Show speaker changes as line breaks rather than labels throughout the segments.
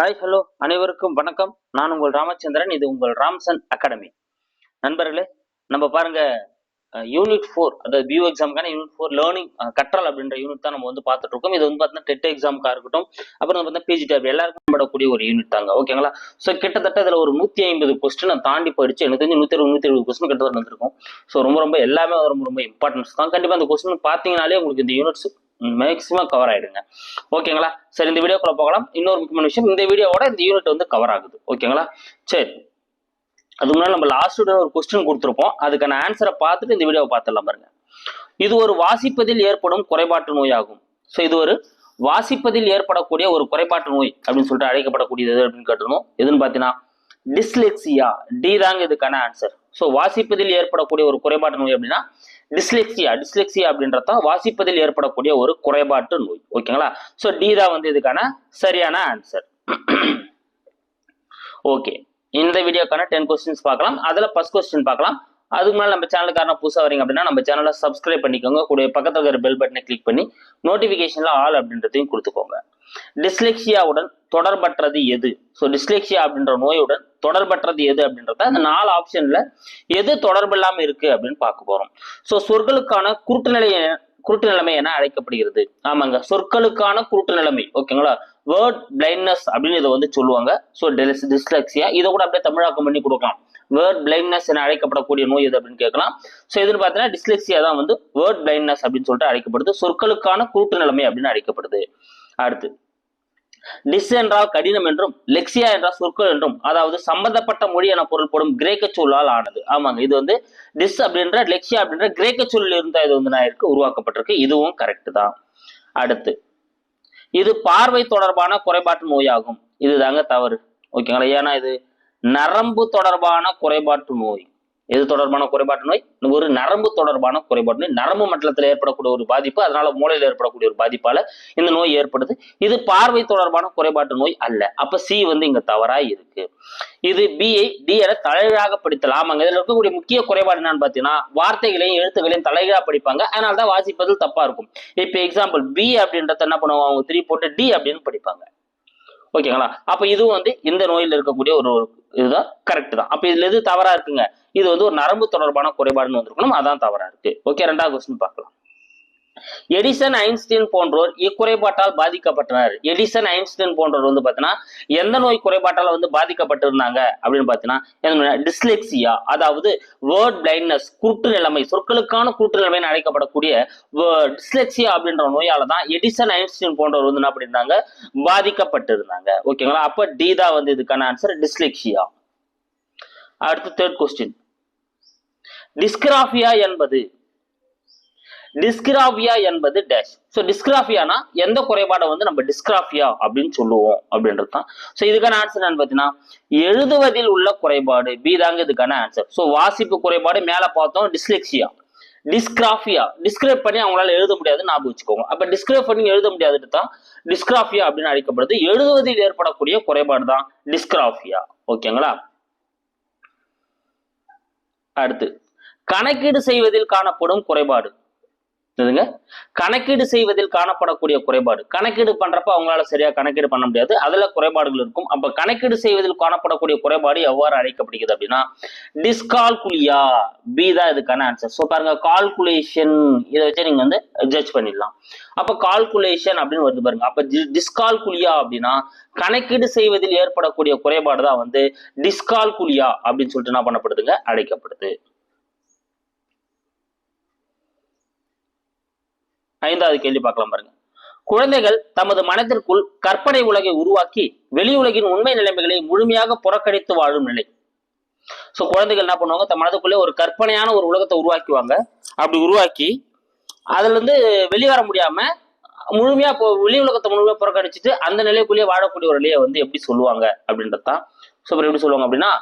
Hi hello அனைவருக்கும் வணக்கம். நான் உங்கள் ராமச்சந்திரன். இது உங்கள் ராம்சன் அகாடமி. நண்பர்களே நம்ம பாருங்க யூனிட் ஃபோர் அதாவது பியூ எக்ஸாமுக்கான யூனிட் ஃபோர் லேர்னிங் கற்றல் அப்படின்ற யூனிட் தான் நம்ம வந்து பார்த்துட்டு இருக்கோம். இது வந்து பார்த்தீங்கன்னா டெட் எக்ஸாமுக்காக இருக்கட்டும் அப்புறம் வந்து பிஜி டேப் எல்லாருக்கும் படக்கூடிய ஒரு யூனிட் தாங்க. ஓகேங்களா ஸோ கிட்டத்தட்ட இதில் ஒரு நூற்றி ஐம்பது கொஸ்டின் தாண்டி போயிடுச்சு. எனக்கு தெரிஞ்சு நூற்றி இருபது நூற்றி எழுபது கொஸ்டின் கிட்டத்தட்ட வந்திருக்கும் ஸோ ரொம்ப ரொம்ப எல்லாமே ரொம்ப ரொம்ப இம்பார்ட்டன்ஸ் தான். கண்டிப்பாக அந்த கொஸ்டின் பார்த்தீங்கனாலே உங்களுக்கு இந்த யூனிட்ஸ் மேக்ஸிமம் கவர் ஆயிடுங்க. ஓகேங்களா சரி இந்த வீடியோக்குள்ள போகலாம். இன்னொரு முக்கியமான விஷயம் இந்த வீடியோவோட இந்த யூனிட் வந்து கவர் ஆகுது. ஓகேங்களா சரி. அதுக்கு முன்னாடி நம்ம லாஸ்ட் ஒரு கொஸ்டின் கொடுத்துருப்போம். அதுக்கான ஆன்சரை பார்த்துட்டு இந்த வீடியோவை பார்த்துடலாம் பாருங்க. இது ஒரு வாசிப்பதில் ஏற்படும் குறைபாட்டு நோயாகும். ஸோ இது ஒரு வாசிப்பதில் ஏற்படக்கூடிய ஒரு குறைபாட்டு நோய் அப்படின்னு சொல்லிட்டு அழைக்கப்படக்கூடியது அப்படின்னு கேட்டணும் எதுன்னு பார்த்தீங்கன்னா டிஸ்லெக்சியா டி தாங்க இதுக்கான ஆன்சர் ஸோ வாசிப்பதில் ஏற்படக்கூடிய ஒரு குறைபாட்டு நோய் அப்படின்னா டிஸ்லெக்சியா டிஸ்லெக்சியா அப்படின்றத வாசிப்பதில் ஏற்படக்கூடிய ஒரு குறைபாட்டு நோய். ஓகேங்களா ஸோ டி தான் வந்து இதுக்கான சரியான ஆன்சர் ஓகே இந்த வீடியோக்கான டென் கொஸ்டின்ஸ் பார்க்கலாம். அதில் ஃபஸ்ட் கொஸ்டின் பார்க்கலாம். அதுக்கு மேலே நம்ம சேனலுக்கான புதுசாக வரீங்க அப்படின்னா நம்ம சேனலை சப்ஸ்கிரைப் பண்ணிக்கோங்க. கூட பக்கத்தில் இருக்கிற பெல் பட்டனை கிளிக் பண்ணி நோட்டிஃபிகேஷனில் ஆல் அப்படின்றதையும் கொடுத்துக்கோங்க. டிஸ்லெக்சியாவுடன் தொடர்பற்றது எது? ஸோ டிஸ்லெக்சியா அப்படின்ற நோயுடன் தொடர்பற்றது எது அப்படின்றத அந்த நாலு ஆப்ஷன்ல எது தொடர்பு இல்லாமல் இருக்கு அப்படின்னு பார்க்க போறோம். ஸோ சொற்களுக்கான குருட்டு நிலை குருட்டு நிலைமை என அழைக்கப்படுகிறது. ஆமாங்க. சொற்களுக்கான குருட்டு நிலைமை. ஓகேங்களா வேர்ட் பிளைண்ட்னஸ் அப்படின்னு இதை வந்து சொல்லுவாங்க. ஸோ டிஸ்லெக்சியா இதை கூட அப்படியே தமிழாக்கம் பண்ணி கொடுக்கலாம். வேர்ட் பிளைண்ட்னஸ் என அழைக்கப்படக்கூடிய நோய் எது அப்படின்னு கேட்கலாம். ஸோ இதுன்னு பார்த்தீங்கன்னா டிஸ்லெக்சியா தான் வந்து வேர்ட் பிளைண்ட்னஸ் அப்படின்னு சொல்லிட்டு அழைக்கப்படுது. சொற்களுக்கான குருட்டு நிலைமை அப்படின்னு அழைக்கப்படுது. அடுத்து. டிஸ் என்றால் கடினம் என்றும் லெக்சியா என்றால் சொற்கள் என்றும் அதாவது சம்பந்தப்பட்ட மொழி என பொருள்படும் கிரேக்க சொல்லால் ஆனது. ஆமாங்க இது வந்து டிஸ் அப்படின்ற லெக்சியா அப்படின்ற கிரேக்க சொல்லில் இருந்தால் இது வந்து நான் இருக்கு உருவாக்கப்பட்டிருக்கு. இதுவும் கரெக்ட் தான். அடுத்து இது பார்வை தொடர்பான குறைபாட்டு நோயாகும். இதுதாங்க தவறு. ஓகேங்களா? ஏன்னா இது நரம்பு தொடர்பான குறைபாட்டு நோய். எது தொடர்பான குறைபாட்டு நோய்? ஒரு நரம்பு தொடர்பான குறைபாட்டு நோய். நரம்பு மண்டலத்தில் ஏற்படக்கூடிய ஒரு பாதிப்பு அதனால மூளையில் ஏற்படக்கூடிய ஒரு பாதிப்பால இந்த நோய் ஏற்படுது. இது பார்வை தொடர்பான குறைபாட்டு நோய் அல்ல. அப்ப சி வந்து இங்க தவறா இருக்கு. இது பிஐ டி என தலைகீழாக படித்தலாம். ஆமாங்க இதுல இருக்கக்கூடிய முக்கிய குறைபாடு என்னன்னு பாத்தீங்கன்னா வார்த்தைகளையும் எழுத்துக்களையும் தலைகளாக படிப்பாங்க. அதனால தான் வாசிப்பதில் தப்பா இருக்கும். இப்ப எக்ஸாம்பிள் பி அப்படின்றத என்ன பண்ணுவாங்க? அவங்க த்ரீ போட்டு டி அப்படின்னு படிப்பாங்க. ஓகேங்களா? அப்ப இதுவும் வந்து இந்த நோயில் இருக்கக்கூடிய ஒரு இதுதான் கரெக்ட் தான். அப்போ இதுல எது தவறா இருக்குங்க? இது வந்து ஒரு நரம்பு தொடர்பான குறைபாடுன்னு வந்திருக்கணும். அதான் தவறா இருக்கு. ஓகே ரெண்டாவது கொஸ்டின் பார்க்கலாம். எடிசன் ஐன்ஸ்டீன் போன்றோர் இக்குறைபாட்டால் பாதிக்கப்பட்டனர். எடிசன் ஐன்ஸ்டீன் போன்றோர் வந்து பார்த்தீங்கன்னா எந்த நோய் குறைபாட்டால் வந்து பாதிக்கப்பட்டிருந்தாங்க அப்படின்னு பார்த்தீங்கன்னா டிஸ்லெக்சியா அதாவது வேர்ட் பிளைண்ட்னஸ் குருட்டு நிலைமை சொற்களுக்கான குருட்டு நிலைமை அழைக்கப்படக்கூடிய டிஸ்லெக்சியா அப்படின்ற நோயால தான் எடிசன் ஐன்ஸ்டீன் போன்றவர் வந்து என்ன பண்ணியிருந்தாங்க? பாதிக்கப்பட்டிருந்தாங்க. ஓகேங்களா அப்போ டி தான் வந்து இதுக்கான ஆன்சர் டிஸ்லெக்சியா அடுத்து தேர்ட் கொஸ்டின் டிஸ்கிராஃபியா என்பது டிஸ்கிராஃபியா என்பது டேஷ் ஸோ டிஸ்கிராஃபியானா எந்த குறைபாடை வந்து நம்ம டிஸ்கிராஃபியா அப்படின்னு சொல்லுவோம் அப்படின்றது தான். ஸோ இதுக்கான ஆன்சர் என்னன்னு பார்த்தீங்கன்னா எழுதுவதில் உள்ள குறைபாடு பி தாங்க இதுக்கான ஆன்சர் ஸோ வாசிப்பு குறைபாடு மேலே பார்த்தோம் டிஸ்லெக்சியா டிஸ்கிராஃபியா டிஸ்கிரைப் பண்ணி அவங்களால எழுத முடியாது ஞாபகம் வச்சுக்கோங்க. அப்ப டிஸ்கிரைப் பண்ணி எழுத முடியாதுட்டு தான் டிஸ்கிராஃபியா அப்படின்னு அழைக்கப்படுது. எழுதுவதில் ஏற்படக்கூடிய குறைபாடு தான் டிஸ்கிராஃபியா. ஓகேங்களா? அடுத்து கணக்கீடு செய்வதில் காணப்படும் குறைபாடு. இதுங்க கணக்கீடு செய்வதில் காணப்படக்கூடிய குறைபாடு. கணக்கீடு பண்றப்ப அவங்களால சரியா கணக்கீடு பண்ண முடியாது. அதுல குறைபாடுகள் இருக்கும். அப்ப கணக்கீடு செய்வதில் காணப்படக்கூடிய குறைபாடு எவ்வாறு அழைக்கப்படுகிறது அப்படின்னா டிஸ்கால்குலியா பி தான் இதுக்கான ஆன்சர் ஸோ பாருங்க கால்குலேஷன் இதை வச்சு நீங்க வந்து ஜட்ஜ் பண்ணிடலாம். அப்ப கால்குலேஷன் அப்படின்னு வருது பாருங்க. அப்ப டிஸ்கால்குலியா அப்படின்னா கணக்கீடு செய்வதில் ஏற்படக்கூடிய குறைபாடு தான் வந்து டிஸ்கால்குலியா அப்படின்னு சொல்லிட்டு என்ன பண்ணப்படுதுங்க? அழைக்கப்படுது. ஐந்தாவது கேள்வி பார்க்கலாம் பாருங்க. குழந்தைகள் தமது மனதிற்குள் கற்பனை உலகை உருவாக்கி வெளி உலகின் உண்மை நிலைமைகளை முழுமையாக புறக்கணித்து வாழும் நிலை. சோ குழந்தைகள் என்ன பண்ணுவாங்க? தம் மனதுக்குள்ளே ஒரு கற்பனையான ஒரு உலகத்தை உருவாக்குவாங்க அப்படி உருவாக்கி அதுல இருந்து வெளிவர முடியாம முழுமையா இப்போ வெளி உலகத்தை முழுமையா புறக்கணிச்சுட்டு அந்த நிலைக்குள்ளேயே வாழக்கூடிய ஒரு நிலையை வந்து எப்படி சொல்லுவாங்க? அப்படின்றதான் ஸோ எப்படி சொல்லுவாங்க அப்படின்னா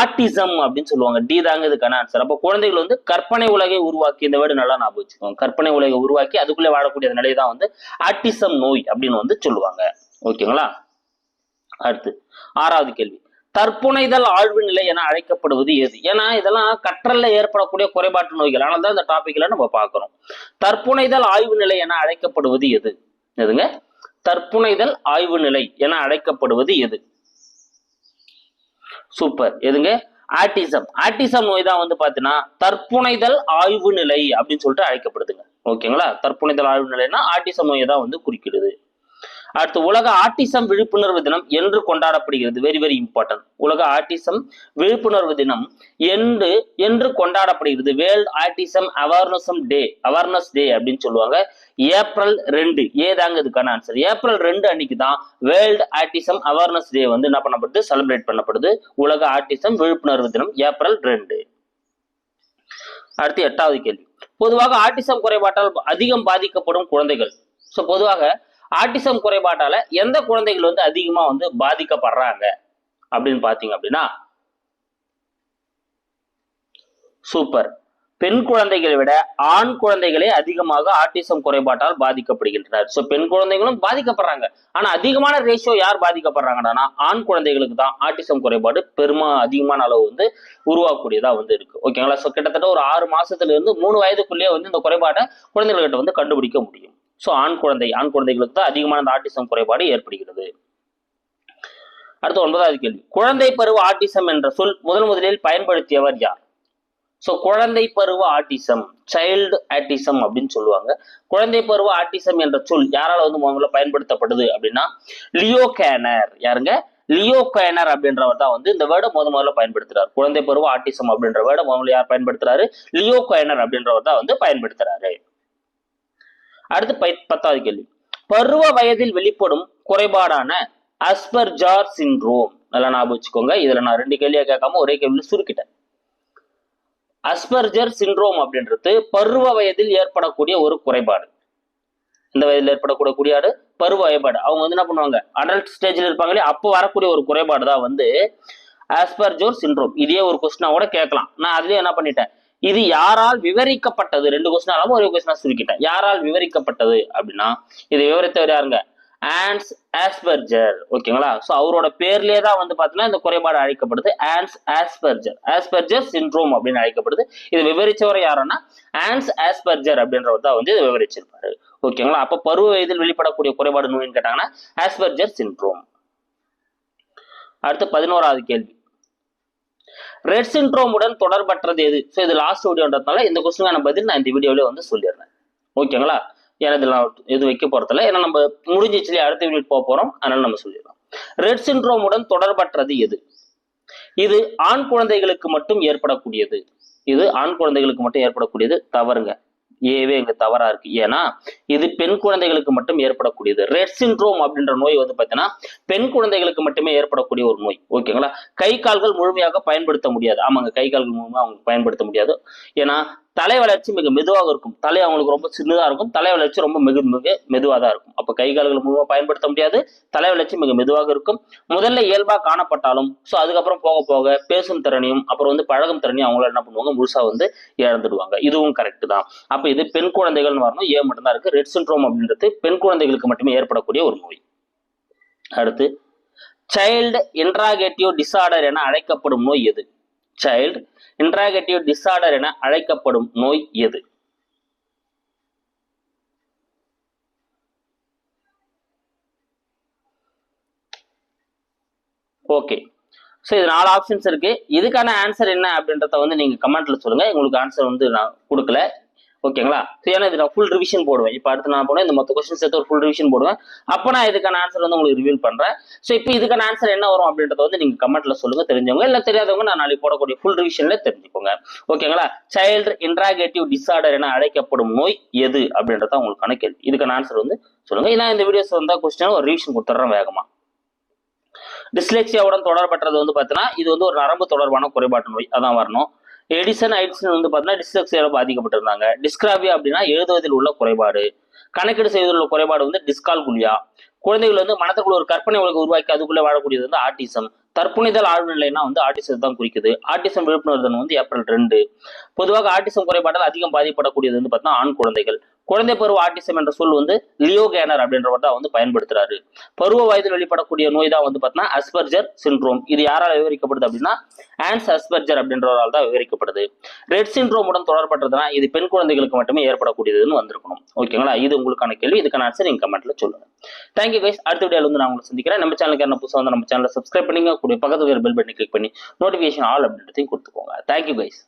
ஆர்டிசம் அப்படின்னு சொல்லுவாங்க. டி தாங்க இதுக்கான ஆன்சர் அப்போ குழந்தைகள் வந்து கற்பனை உலகை உருவாக்கி இந்த வேர்டு நல்லா ஞாபகம் வச்சுக்கோங்க. கற்பனை உலகை உருவாக்கி அதுக்குள்ளே வாழக்கூடிய நிலை தான் வந்து ஆர்டிசம் நோய் அப்படின்னு வந்து சொல்லுவாங்க. ஓகேங்களா? அடுத்து ஆறாவது கேள்வி. தற்புனைதல் ஆழ்வு நிலை என அழைக்கப்படுவது எது ஏன்னா இதெல்லாம் கற்றல்ல ஏற்படக்கூடிய குறைபாட்டு நோய்கள். ஆனால் தான் இந்த டாபிக்ல நம்ம பார்க்கிறோம். தற்புனைதல் ஆய்வு நிலை என அழைக்கப்படுவது எது? எதுங்க? தற்புனைதல் ஆய்வு நிலை என அழைக்கப்படுவது எது? சூப்பர் எதுங்க? ஆட்டிசம் ஆட்டிசம் நோய் தான் வந்து பாத்தீங்கன்னா தற்புனைதல் ஆய்வு நிலை அப்படின்னு சொல்லிட்டு அழைக்கப்படுதுங்க. ஓகேங்களா தற்புனைதல் ஆய்வு நிலைன்னா ஆட்டிசம் நோயை தான் வந்து குறிக்கிறது அடுத்து உலக ஆட்டிசம் விழிப்புணர்வு தினம் என்று கொண்டாடப்படுகிறது. வெரி வெரி இம்பார்ட்டன்ட் உலக ஆட்டிசம் விழிப்புணர்வு தினம் என்று என்று கொண்டாடப்படுகிறது. World autism awareness day awareness day அப்படின்னு சொல்லுவாங்க. ஏப்ரல் ரெண்டு. ஏதாங்க இதுக்கான ஆன்சர் ஏப்ரல் ரெண்டு அன்னைக்கு தான் வேர்ல்டு ஆட்டிசம் அவேர்னஸ் டே வந்து என்ன பண்ணப்படுது? செலிப்ரேட் பண்ணப்படுது. உலக ஆட்டிசம் விழிப்புணர்வு தினம் ஏப்ரல் ரெண்டு. அடுத்து எட்டாவது கேள்வி. பொதுவாக ஆட்டிசம் குறைபாட்டால் அதிகம் பாதிக்கப்படும் குழந்தைகள். ஸோ பொதுவாக ஆட்டிசம் குறைபாட்டால எந்த குழந்தைகள் வந்து அதிகமா வந்து பாதிக்கப்படுறாங்க அப்படின்னு பாத்தீங்க அப்படின்னா சூப்பர் பெண் குழந்தைகளை விட ஆண் குழந்தைகளே அதிகமாக ஆட்டிசம் குறைபாட்டால் பாதிக்கப்படுகின்றனர். ஸோ பெண் குழந்தைகளும் பாதிக்கப்படுறாங்க. ஆனா அதிகமான ரேஷியோ யார் பாதிக்கப்படுறாங்கன்னா ஆண் குழந்தைகளுக்கு தான் ஆட்டிசம் குறைபாடு பெருமா அதிகமான அளவு வந்து உருவாக்கக்கூடியதா வந்து இருக்கு. ஓகேங்களா ஸோ கிட்டத்தட்ட ஒரு ஆறு மாசத்துல இருந்து மூணு வயதுக்குள்ளேயே வந்து இந்த குறைபாட்டை குழந்தைகள்கிட்ட வந்து கண்டுபிடிக்க முடியும். ஸோ ஆண் குழந்தை ஆண் குழந்தைகளுக்கு தான் அதிகமான அந்த ஆட்டிசம் குறைபாடு ஏற்படுகிறது. அடுத்து ஒன்பதாவது கேள்வி. குழந்தை பருவ ஆட்டிசம் என்ற சொல் முதல் முதலில் பயன்படுத்தியவர் யார்? ஸோ குழந்தை பருவ ஆட்டிசம் சைல்டு ஆட்டிசம் அப்படின்னு சொல்லுவாங்க. குழந்தை பருவ ஆட்டிசம் என்ற சொல் யாரால வந்து முதல்ல பயன்படுத்தப்படுது அப்படின்னா லியோ கேனர். யாருங்க? லியோ கேனர் அப்படின்றவர் தான் வந்து இந்த வேர்டை முத முதல்ல பயன்படுத்துறாரு. குழந்தை பருவ ஆட்டிசம் அப்படின்ற வேர்டை முதல்ல யார் பயன்படுத்துறாரு? லியோ கேனர் அப்படின்றவர் தான் வந்து பயன்படுத்துறாரு. அடுத்து பை- பத்தாவது கேள்வி. பருவ வயதில் வெளிப்படும் குறைபாடான அஸ்பர்ஜார் சிண்ட்ரோம் நல்லா ஞாபகம் வச்சுக்கோங்க. இதுல நான் ரெண்டு கேள்வியா கேட்காம ஒரே கேள்வியில் சுருக்கிட்டேன். அஸ்பர்ஜர் சிண்ட்ரோம் அப்படின்றது பருவ வயதில் ஏற்படக்கூடிய ஒரு குறைபாடு. இந்த வயதில் ஏற்படக்கூடிய குறைபாடு பருவ வயபாடு. அவங்க வந்து என்ன பண்ணுவாங்க? அடல்ட் ஸ்டேஜில் இருப்பாங்களே அப்போ வரக்கூடிய ஒரு குறைபாடு தான் வந்து ஆஸ்பர்ஜோர் சிண்ட்ரோம் இதே ஒரு கொஸ்டினா கூட கேட்கலாம். நான் அதுலயே என்ன பண்ணிட்டேன்? இது யாரால் விவரிக்கப்பட்டது? ரெண்டு கொஸ்டின் இல்லாம ஒரு கொஸ்டினா சுருக்கிட்டேன். யாரால் விவரிக்கப்பட்டது அப்படின்னா இது விவரித்தவர் யாருங்க? ஆன்ஸ் ஆஸ்பர்ஜர். ஓகேங்களா? ஸோ அவரோட பேர்லேயே தான் வந்து பார்த்தீங்கன்னா இந்த குறைபாடு அழைக்கப்படுது. ஆன்ஸ் ஆஸ்பர்ஜர். ஆஸ்பர்ஜர் சிண்ட்ரோம் அப்படின்னு அழைக்கப்படுது. இது விவரிச்சவர் யாருன்னா ஆன்ஸ் ஆஸ்பர்ஜர் அப்படின்றவர் தான் வந்து இதை விவரிச்சிருப்பாரு. ஓகேங்களா? அப்போ பருவ வயதில் வெளிப்படக்கூடிய குறைபாடு நோயின்னு கேட்டாங்கன்னா ஆஸ்பர்ஜர் சின்ட்ரோம் அடுத்து பதினோராவது கேள்வி. ரெட் சிண்ட்ரோமுடன் தொடர்பற்றது எது? ஸோ இது லாஸ்ட் வீடியோன்றதுனால இந்த கொஸ்டினுக்கான பதில் நான் இந்த வீடியோவிலே வந்து சொல்லிடுறேன். ஓகேங்களா ஏன்னா இதில் நான் வைக்க போறதில்ல. ஏன்னா நம்ம முடிஞ்சிச்சுலேயே அடுத்த வீடியோ போக போறோம். அதனால நம்ம சொல்லிடலாம். ரெட் சிண்ட்ரோமுடன் தொடர்பற்றது எது? இது ஆண் குழந்தைகளுக்கு மட்டும் ஏற்படக்கூடியது. இது ஆண் குழந்தைகளுக்கு மட்டும் ஏற்படக்கூடியது. தவறுங்க. ஏவே இங்க தவறா இருக்கு. ஏன்னா இது பெண் குழந்தைகளுக்கு மட்டும் ஏற்படக்கூடியது. ரெட் சின்ட்ரோம் அப்படின்ற நோய் வந்து பார்த்தீங்கன்னா பெண் குழந்தைகளுக்கு மட்டுமே ஏற்படக்கூடிய ஒரு நோய். ஓகேங்களா கை கால்கள் முழுமையாக பயன்படுத்த முடியாது. ஆமாங்க கை கால்கள் முழுமையாக அவங்க பயன்படுத்த முடியாது. ஏன்னா தலை வளர்ச்சி மிக மெதுவாக இருக்கும். தலை அவங்களுக்கு ரொம்ப சின்னதாக இருக்கும். தலை வளர்ச்சி ரொம்ப மிக மிக மெதுவாக தான் இருக்கும். அப்போ கை கால்கள் மூலமாக பயன்படுத்த முடியாது. தலை வளர்ச்சி மிக மெதுவாக இருக்கும். முதல்ல இயல்பாக காணப்பட்டாலும் ஸோ அதுக்கப்புறம் போக போக பேசும் திறனையும் அப்புறம் வந்து பழகும் திறனையும் அவங்கள என்ன பண்ணுவாங்க? முழுசாக வந்து இழந்துடுவாங்க. இதுவும் கரெக்ட் தான். அப்போ இது பெண் குழந்தைகள்னு வரணும். ஏ மட்டும்தான் இருக்குது ரெட் சின்ட்ரோம் அப்படின்றது பெண் குழந்தைகளுக்கு மட்டுமே ஏற்படக்கூடிய ஒரு நோய். அடுத்து சைல்டு இன்ட்ராகேட்டிவ் டிசார்டர் என அழைக்கப்படும் நோய் எது? சைல்டு இன்ட்ராகேட்டிவ் டிஸார்டர் என அழைக்கப்படும் நோய் எது? ஓகே ஸோ இது நாலு ஆப்ஷன்ஸ் இருக்கு. இதுக்கான ஆன்சர் என்ன அப்படின்றத வந்து நீங்க கமெண்ட்ல சொல்லுங்க. உங்களுக்கு ஆன்சர் வந்து நான் கொடுக்கல. ஓகேங்களா? ஸோ ஏன்னா இது நான் ஃபுல் ரிவிஷன் போடுவேன். இப்போ அடுத்து நான் போனேன் இந்த மொத்த கொஸ்டின் சேர்த்து ஒரு ஃபுல் ரிவிஷன் போடுவேன். அப்போ நான் இதுக்கான ஆன்சர் வந்து உங்களுக்கு ரிவீல் பண்ணுறேன் ஸோ இப்போ இதுக்கான ஆன்சர் என்ன வரும் அப்படின்றத வந்து நீங்கள் கமெண்ட்ல சொல்லுங்க தெரிஞ்சவங்க. இல்லை தெரியாதவங்க நான் நாளைக்கு போடக்கூடிய ஃபுல் ரிவிஷன்ல தெரிஞ்சுக்கோங்க. ஓகேங்களா? சைல்டு இன்ட்ராகேட்டிவ் டிசார்டர் என அழைக்கப்படும் நோய் எது அப்படின்றத உங்களுக்கான கேள்வி. இதுக்கான ஆன்சர் வந்து சொல்லுங்க. ஏன்னா இந்த வீடியோஸ் வந்தால் கொஸ்டின் ஒரு ரிவிஷன் கொடுத்துட்றேன் வேகமா. டிஸ்லெக்சியாவுடன் தொடர்பற்றது வந்து பார்த்தீங்கன்னா இது வந்து ஒரு நரம்பு தொடர்பான குறைபாட்டு நோய். அதான் வரணும். எடிசன் ஐடிசன் வந்து பார்த்தீங்கன்னா டிஸ்லெக்சியால பாதிக்கப்பட்டிருந்தாங்க. டிஸ்கிராபியா அப்படின்னா எழுதுவதில் உள்ள குறைபாடு. கணக்கீடு செய்வதில் உள்ள குறைபாடு வந்து டிஸ்கால் குழியா குழந்தைகள் வந்து மனத்துக்குள்ள ஒரு கற்பனை உலக உருவாக்கி அதுக்குள்ள வாழக்கூடியது வந்து ஆட்டிசம் தற்புனிதல் ஆழ்வு நிலைன்னா வந்து ஆட்டிசம் தான் குறிக்குது. ஆட்டிசம் விழிப்புணர்வு வந்து ஏப்ரல் ரெண்டு. பொதுவாக ஆட்டிசம் குறைபாட்டால் அதிகம் பாதிப்படக்கூடியது வந்து பார்த்தீங்கன்னா ஆண் குழந்தைகள். குழந்தை பருவ ஆட்டிசம் என்ற சொல் வந்து லியோ கேனர் அப்படின்றவர் தான் வந்து பயன்படுத்துறாரு. பருவ வயதில் வெளிப்படக்கூடிய நோய் தான் வந்து பார்த்தீங்கன்னா அஸ்பர்ஜர் சிண்ட்ரோம் இது யாரால் விவரிக்கப்படுது அப்படின்னா ஆன்ஸ் அஸ்பர்ஜர் அப்படின்றவரால் தான் விவரிக்கப்படுது. ரெட் சிண்ட்ரோம் உடன் தொடர்பட்டதுன்னா இது பெண் குழந்தைகளுக்கு மட்டுமே ஏற்படக்கூடியதுன்னு வந்திருக்கணும். ஓகேங்களா இது உங்களுக்கான கேள்வி. இதுக்கான ஆன்சர் நீங்கள் கமெண்ட்ல சொல்லுங்க. தேங்க்யூ கைஸ் அடுத்த வீடியோல வந்து நான் உங்களை சந்திக்கிறேன். நம்ம சேனலுக்கு என்ன புதுசாக வந்து நம்ம சேனலை சப்ஸ்கிரைப் பண்ணிங்க கூடிய பக்கத்து பெல் பட்டனை கிளிக் பண்ணி நோட்டிஃபிகேஷன் ஆல் அப்படின்றதையும் கொடுத்துக்கோங்க. Thank you guys